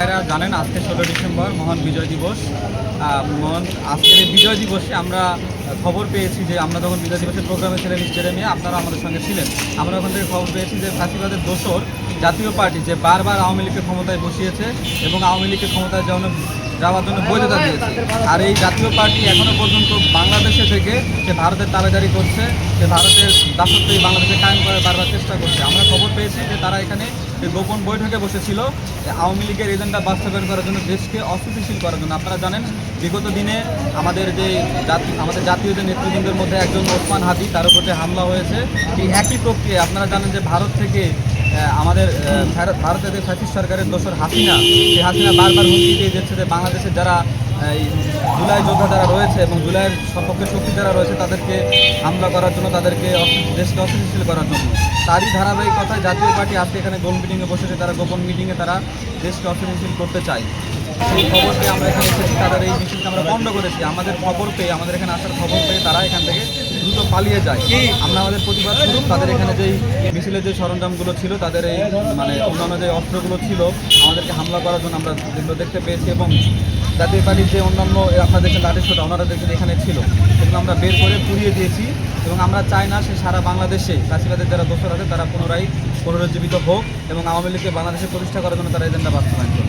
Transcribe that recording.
আপনারা জানেন, আজকে ষোলো ডিসেম্বর, মহান বিজয় দিবস। মহান, আজকের বিজয় দিবসে আমরা খবর পেয়েছি যে আমরা যখন বিজয় দিবসের প্রোগ্রামে ছিলেন স্টেডিয়ামে, আপনারা আমাদের সঙ্গে ছিলেন। আমরা ওখান থেকে খবর পেয়েছি যে ফাঁসিবাদের দোসর জাতীয় পার্টি যে বারবার আওয়ামী লীগকে ক্ষমতায় বসিয়েছে এবং আওয়ামী লীগকে ক্ষমতায় যাওয়ার যাওয়ার জন্য বৈধতা দিয়েছে। আর এই জাতীয় পার্টি এখনও পর্যন্ত বাংলাদেশে থেকে সে ভারতের তাবেদারি করছে, সে ভারতের দাসত্ব এই বাংলাদেশে কায়েম করার বারবার চেষ্টা করছে। আমরা খবর পেয়েছি যে তারা এখানে গোপন বৈঠকে বসেছিল। আওয়ামী লীগের এজেন্ডা বাস্তবায়ন করার জন্য দেশকে অস্থিতিশীল করার জন্য। আপনারা জানেন, বিগত দিনে আমাদের যে জাতি আমাদের জাতীয় যে নেতৃবৃন্দের মধ্যে একজন ওসমান হাদি, তার উপর যে হামলা হয়েছে, এই একই প্রক্রিয়া আপনারা জানেন যে ভারত থেকে আমাদের ভারত- ভারতের যে ফ্যাসিস্ট সরকারের দোষর হাসিনা, সেই হাসিনা বারবার হুমকি দিয়ে যাচ্ছে যে বাংলাদেশের যারা জুলাই যোদ্ধা যারা রয়েছে এবং জুলাইয়ের সপক্ষে শক্তি যারা রয়েছে, তাদেরকে হামলা করার জন্য, তাদেরকে দেশকে অস্থিতিশীল করার জন্য। তারই ধারাবাহিকতায় জাতীয় পার্টি আজকে এখানে গোল মিটিংয়ে বসেছে, তারা গোপন মিটিংয়ে তারা দেশকে অস্থিতিশীল করতে চায়। সেই খবর পেয়ে আমরা এখানে এসেছি, তাদের এই মিছিলকে আমরা বন্ধ করেছি। আমাদের খবর পেয়ে, আমাদের এখানে আসার খবর পেয়ে তারা এখান থেকে দ্রুত পালিয়ে যায়। আমরা আমাদের প্রতিবাদ স্বরূপ তাদের এখানে যেই মিছিলের যে সরঞ্জামগুলো ছিল, তাদের এই মানে অন্যান্য যে অস্ত্রগুলো ছিল, আমাদেরকে হামলা করার জন্য আমরা যেগুলো দেখতে পেয়েছি এবং জাতীয় পার্টির যে অন্যান্য এ আপনার দেশের লাঠিসোটা ওনারা দেখেন এখানে ছিল, সেগুলো আমরা বের করে পুড়িয়ে দিয়েছি এবং আমরা চাই না সে সারা বাংলাদেশে চাষিবাদের যারা দোষর আছে, তারা পুনরায় পুনরুজ্জীবিত হোক এবং আওয়ামী লীগকে বাংলাদেশে প্রতিষ্ঠা করার জন্য তারা এজেন্ডা বাস্তবায়ন করবে